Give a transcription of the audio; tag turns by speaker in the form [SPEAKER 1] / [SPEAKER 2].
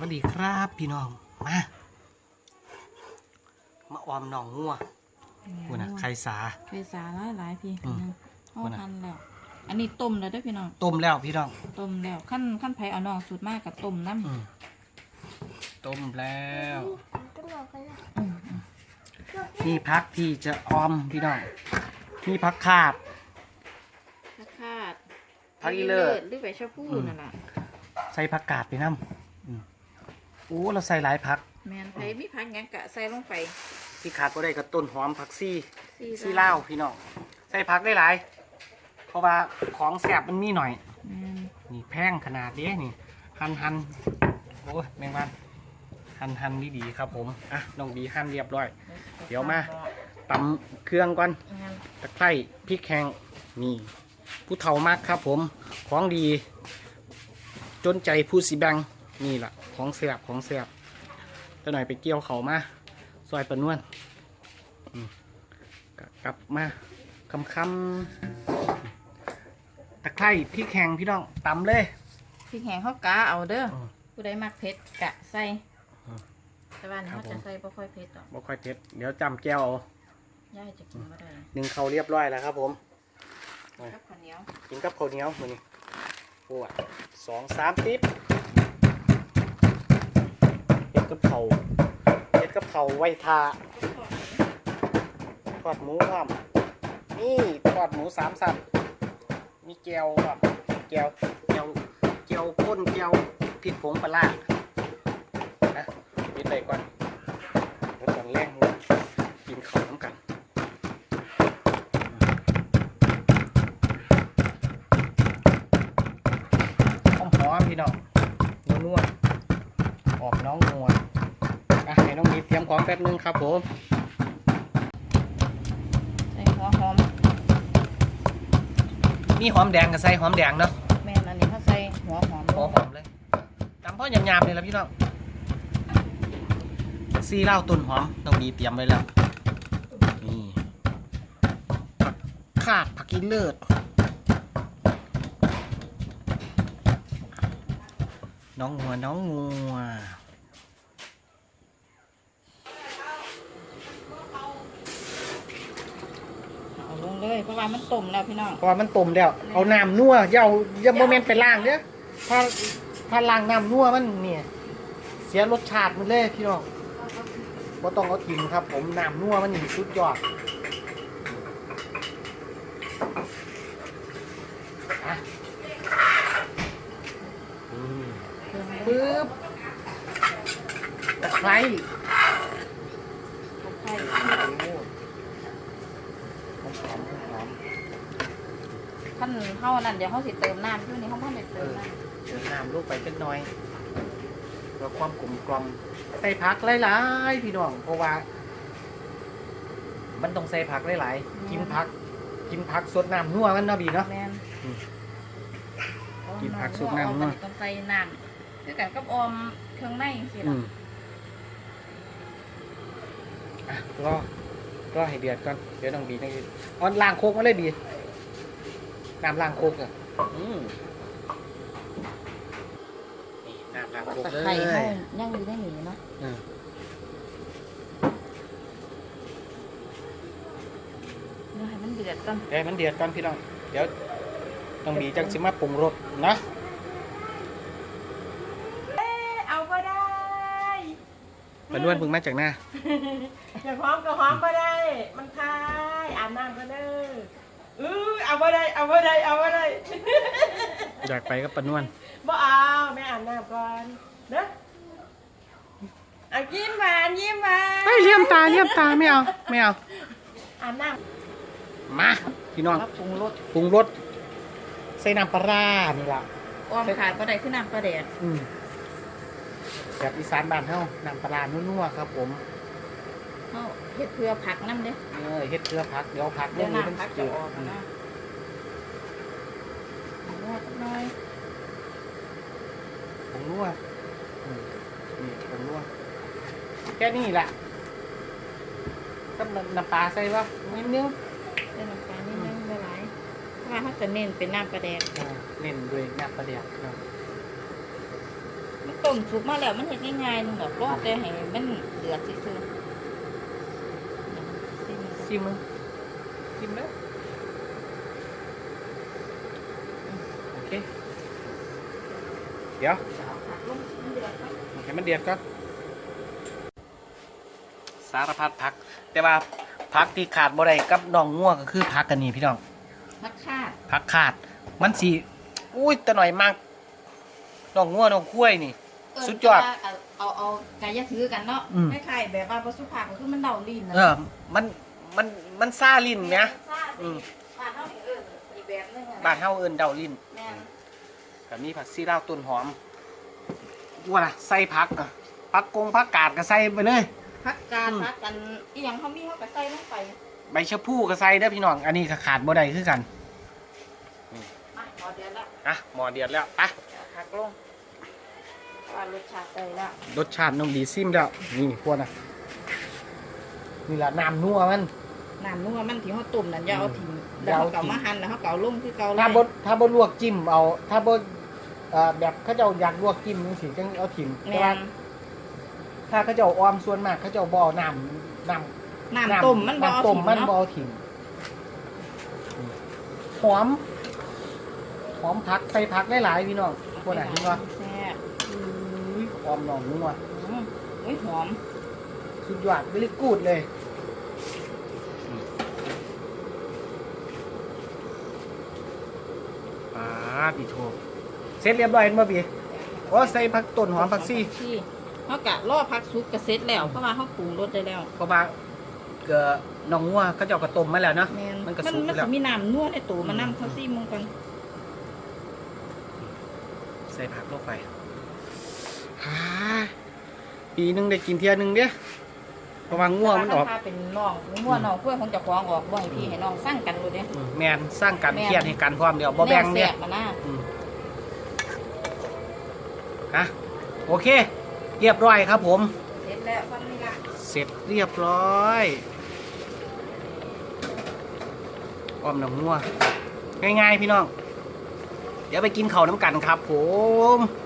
[SPEAKER 1] วัสดีครับพี่น้อง มา มาออมหนองงัวกูนะไข่สา
[SPEAKER 2] ไข่สาหลายหลายๆพี่
[SPEAKER 1] อืม
[SPEAKER 2] เอา
[SPEAKER 1] ว่าน่ะ
[SPEAKER 2] ทันแล้ว อันนี้ต้มแล้วเด้วยพี่น้อง
[SPEAKER 1] ต้มแล้วพี่น้อง
[SPEAKER 2] ต้มแล้วขั้นขั้นไผเอาน้องสูตรมากกับต้มน้ำ
[SPEAKER 1] อืมต้มแล้ว
[SPEAKER 2] อืม
[SPEAKER 1] นี่พักที่จะออมพี่น้องนี่พักคาด
[SPEAKER 2] ผักคาด
[SPEAKER 1] ผักอีเลิศ
[SPEAKER 2] หรือใบชะพู
[SPEAKER 1] อืม
[SPEAKER 2] นั่นแหละ
[SPEAKER 1] ใส่ผักกาดไปน้ำอืม โอ้เราใส่หลายพัก
[SPEAKER 2] แมนไผมีผักหยังกะใส่ลงไป
[SPEAKER 1] ที่ขาดก็ได้กับต้นหอมผักซี่
[SPEAKER 2] สี่
[SPEAKER 1] ซี่เล่าวพี่น้องใส่ผักได้หลาย เพราะว่าของแสบมันมีหน่อย
[SPEAKER 2] แม่น
[SPEAKER 1] นี่แพงขนาดนี้นี่ หันหันโอ้ยแมงวันหันหันดีดีๆครับผมอะน้องดีหั่นเรียบร้อย เดี๋ยวมา ตำเครื่องก่อน
[SPEAKER 2] แม่น
[SPEAKER 1] ตะไคร้พริกแห้งนี่ผู้เฒ่ามากครับผม ของดี จนใจผู้สิแบง นี่แหละของแสบของแสบจะหน่อยไปเกี่ยวเขามาซอยปะนวนอืมกะกลับมาคำคำๆตะไคร้พริกแห้งพี่น้องตำเลย
[SPEAKER 2] พริกแห้งเขากะเอาเด้ออ
[SPEAKER 1] ม
[SPEAKER 2] ผู้ใดมักเผ็ดกะใส่
[SPEAKER 1] อืม
[SPEAKER 2] แต่ว่าอันนี้
[SPEAKER 1] ครับ
[SPEAKER 2] เขาจะ
[SPEAKER 1] ผม
[SPEAKER 2] ใส่บ่ค่อยเผ็ดหรอก
[SPEAKER 1] บ่ค่อยเผ็ดเดี๋ยวจำแก้วเอา
[SPEAKER 2] ย่ายจะกินบ่ได้
[SPEAKER 1] หนึ่งเขาเรียบร้อยแล้วครับผม
[SPEAKER 2] กับข้าวเหนียว
[SPEAKER 1] กินกับข้าวเหนียวมือนี้ปวดสองสามติ๊บเฮ็ด กับเขาเฮ็ดกับเขาไว้ทาทอดหมูครับนี่ทอดหมูสามสับมีแก้วครับแก้วแก้วแก้วข้นแก้วพริกผงปลาร้านะปิดไปก่อนแล้วตอนแรกกินข้าวน้ำกันหอมหอมๆพี่น้องนัวๆออกน้องนวอะ น้องมีเตรียมของแป๊บนึงครับผม
[SPEAKER 2] ใส่หัวหอม
[SPEAKER 1] มีหอมแดงกับใส่หอมแดงเนาะ
[SPEAKER 2] แม่นอันนี้เขาใส่หัวหอม
[SPEAKER 1] หอมหอมเลยตำพ่อหยาบๆเลยละพี่น้องซีเหล้าต้นหอมต้องมีเตรียมไว้แล้วนี่ผักขาดผักกินเลิศน้องงัวน้องงัว
[SPEAKER 2] เอาลง เพราะว่ามันต้มแล้วพี่น้อง
[SPEAKER 1] เพราะว่ามันต้มแล้ว เอาน้ำนัวอย่าเอาอย่าโมเมนต์ไปล้างเด้อถ้าถ้าล้างน้ำนัวมันเนี่ย เสียรสชาติมันเลยพี่น้องก็ต้องเอากินครับ ผมน้ำนัวมันนี่สุดยอดอะอืมปึ๊บตะไคร้
[SPEAKER 2] ใช่
[SPEAKER 1] โอมหอมหอม
[SPEAKER 2] ขั้นเท่านั้นเดี๋ยวเขาสิเติมน้ำอยู่นี่เขาไม่ได้
[SPEAKER 1] เอ
[SPEAKER 2] เติม
[SPEAKER 1] อ
[SPEAKER 2] น้
[SPEAKER 1] เติมน้ำลูกไปจักหน่อยเพื่อความกลมกล่อมใส่ผักหลายๆพี่น้องเพราะว่า มันต้องใส่ผักหลายๆกินผัก กินผักสดน้ำนัวมันเนาะบีเนาะำ
[SPEAKER 2] แม่น
[SPEAKER 1] อืม
[SPEAKER 2] เอา
[SPEAKER 1] กินผัก
[SPEAKER 2] เอา
[SPEAKER 1] สุกน้ำ
[SPEAKER 2] เอา
[SPEAKER 1] เนอะ
[SPEAKER 2] ต้องใส่น้ำคือกันกับออมเครื่องในสิ
[SPEAKER 1] อื
[SPEAKER 2] ล่ะ
[SPEAKER 1] มอะรอรอให้เดือดก่อนเดี๋ยวต้องบีต้องเอ๋อล้างโคกมาเลยบี น้ำล้างโคกอะอืมนี่น้ำล้างโคก
[SPEAKER 2] ตะ
[SPEAKER 1] เล
[SPEAKER 2] ไคร้เขา
[SPEAKER 1] ย
[SPEAKER 2] ย่างอยู่ได้หนีเนาะ
[SPEAKER 1] อืม
[SPEAKER 2] เดี๋ยวให้มันเดือดก่อน
[SPEAKER 1] เดี๋ยวมันเดือดก่อนพี่น้อง เดี๋ยวต้องบีจังสิมาปรุงรสนะ
[SPEAKER 3] เอาก็ได้
[SPEAKER 1] ปนวนเพิ่งมาจากหน้า
[SPEAKER 3] จะหอมก็หอมก็ได้ มันคายอาบน้ำก็ได้ เออเอาก็ได้เอาก็ได้เอาก็ได้
[SPEAKER 1] อยากไปก็ปนวน
[SPEAKER 3] บ่เอาแม่อาบน้ำก่อนเด้อเอายิ้มหวานยิ้มหวาน
[SPEAKER 1] ไม่เลี่ยมตาเลี่ยมตาไม่เอาไม่เอา
[SPEAKER 3] อาบน้
[SPEAKER 1] มาพี่น้อง
[SPEAKER 2] แล้วปรุงรส
[SPEAKER 1] ปรุงรสใส่น้ำปลาร้านี่ล่ะ
[SPEAKER 2] ออมขาดก็ได้คือน้ำปลาแดด
[SPEAKER 1] อืมแบบอีสานบ้านเฮาน้ำปลาร้านัวๆครับผม
[SPEAKER 2] เขา เฮ็ดเพื่อผักน้ำเด้
[SPEAKER 1] เออเฮ็ดเกลือผักเดี๋ยวผัก
[SPEAKER 2] เดี๋ยว
[SPEAKER 1] มั
[SPEAKER 2] น้ำผักจะออก
[SPEAKER 1] อืม
[SPEAKER 2] นะนวดหน่อย
[SPEAKER 1] ผงนัวอืมนี่ผงนัวแค่นี้แหละก็น้ำปลาใส่ว่านิดนึง
[SPEAKER 2] เดี๋ยวน้ำปลานิดนึงละลายเพราะว่าเขาจะเน้นเป็นน้ำปลาแดด
[SPEAKER 1] อ่าเน้นด้วยน้ำปลาเดียกครับ
[SPEAKER 2] มันต้มสุกมาแล้วมันเฮ็ดง่ายๆนึงดอกรอแต่ให้มันเดือดซื่อๆ ซิม
[SPEAKER 1] ซิมมึงซิมเลยโอเค เดี๋ยว
[SPEAKER 2] เอาผักลงมันเดือดครับ
[SPEAKER 1] ให้มันเดือดก่อนสารพัดผัก แต่ว่าผักที่ขาดบ่ได้กับน้องง่วก็คือผักกันนี่พี่น้อง
[SPEAKER 2] ผักคาด
[SPEAKER 1] ผักขาด มันสีอุ้ยแต่หน่อยมากน้องง่วน้องคุ้ยนี่
[SPEAKER 2] เออ
[SPEAKER 1] สุดยอด
[SPEAKER 2] เอาเอาเอาไก่ยะถือกันเนาะ
[SPEAKER 1] อืม
[SPEAKER 2] คล้ายๆแบบว่าบ่สุภาพก็คือมันเดาลิ้นนะ
[SPEAKER 1] เออมัน มันมันซาลิ้นไหมอื
[SPEAKER 2] อื
[SPEAKER 1] ม
[SPEAKER 2] มบ้านเฮานี่เอออีกแบบนึงอะ
[SPEAKER 1] บ้านเฮาเอิ้นเดาลิ้น
[SPEAKER 2] แม่น
[SPEAKER 1] กับมีผักซีลาวต้นหอมว่าล่ะใส่ผักอะผักกงผักกาดก็ใส่ไปเลย
[SPEAKER 2] ผักกาด
[SPEAKER 1] อืม
[SPEAKER 2] ผักกันอีหยังเขามีเขาก็ใส่ลงไป
[SPEAKER 1] ใบชะพูก็ใส่เด้อพี่น้อง อันนี้ก็ขาดบ่ได้คือกัน
[SPEAKER 2] มาพอเดือดแล้ว
[SPEAKER 1] อะหมอเดือดแล้วไป
[SPEAKER 2] เอาผักลงว่ารสชาติได้แล้ว
[SPEAKER 1] รสชาติน้องดีซิมแล้ว นี่พวกน่ะนี่ละน้ำนัวมัน
[SPEAKER 2] น้ำนัวมันที่เขาต้มนั่นอย่าเอาทิ้ง
[SPEAKER 1] อ
[SPEAKER 2] แล้ว
[SPEAKER 1] ย่าเอา
[SPEAKER 2] เขา
[SPEAKER 1] ทิ้ง
[SPEAKER 2] เก่ามาหั่นแล้วเขาเก่าลงคือเก่าเลย
[SPEAKER 1] ถ้าบดถ้าบดลวกจิ้มเอา ถ้าบดเอ่อแบบเขาเจ้าอยากลวกจิ้มจังสิจังเอาถิ่มแต่
[SPEAKER 2] แม่
[SPEAKER 1] ว่านถ้าเขาเจ้าออมส่วนมากเขาเจ้าบ่เอาน้ำน้ำ
[SPEAKER 2] น้ำต้มมันบ่เอา
[SPEAKER 1] น้ำต้ม
[SPEAKER 2] ทิ้ง
[SPEAKER 1] มันบ่
[SPEAKER 2] เนาะ
[SPEAKER 1] เอาถิ่มหอมหอมผักใส่ผักได้หลายๆพี่น้องพวกน่ะเห็นบ่
[SPEAKER 2] แซ่บ
[SPEAKER 1] อุ้ยหอมหนองนัว
[SPEAKER 2] อืมอุ้ยหอม
[SPEAKER 1] สุดยอด very good เลย ปาดิโทเสร็จเรียบร้อยเห็นบ่พี่โอ้ใส่ผักต้นหอมผักซี่
[SPEAKER 2] ซี่เขากะล่อผักซุปกระเซ็ตแล้วเพราะว่าเขาปรุงรสได้แล้ว
[SPEAKER 1] เพราะว่าเกิดน้องงัวเขาเจ้ากระต้มมาแล้วเนาะ
[SPEAKER 2] แม่น
[SPEAKER 1] มันก็
[SPEAKER 2] มัน
[SPEAKER 1] สุก
[SPEAKER 2] มัน
[SPEAKER 1] แล้
[SPEAKER 2] จะ
[SPEAKER 1] ว
[SPEAKER 2] มีน้ำนัวในตัวมัน
[SPEAKER 1] อืม
[SPEAKER 2] น้ำเขาซี่มึงกัน
[SPEAKER 1] ใส่ผักลงไปฮ่าปีหนึงได้กินเที่ยหนึงเด้ เพราะว่างัวมันออก
[SPEAKER 2] ถ้าเป็นน้องงัวน้องเพื่อนของเจ้าของออกบ่ให้พี่ให้น้องสร้างกันรู้เด้
[SPEAKER 1] อืมแมนสร้างกัน
[SPEAKER 2] แม่น
[SPEAKER 1] เครียดให้กันพร้อมเดียวบ่แบ่ง
[SPEAKER 2] แน
[SPEAKER 1] เนี่
[SPEAKER 2] วยแซ่บมานะ
[SPEAKER 1] อืมฮะโอเค เรียบร้อยครับผม
[SPEAKER 2] เสร็จแล้วฟันนี่ละ
[SPEAKER 1] เสร็จเรียบร้อยอ้อมน้ำงัวง่ายๆพี่น้อง เดี๋ยวไปกินข้าวน้ำกันครับผม
[SPEAKER 2] เ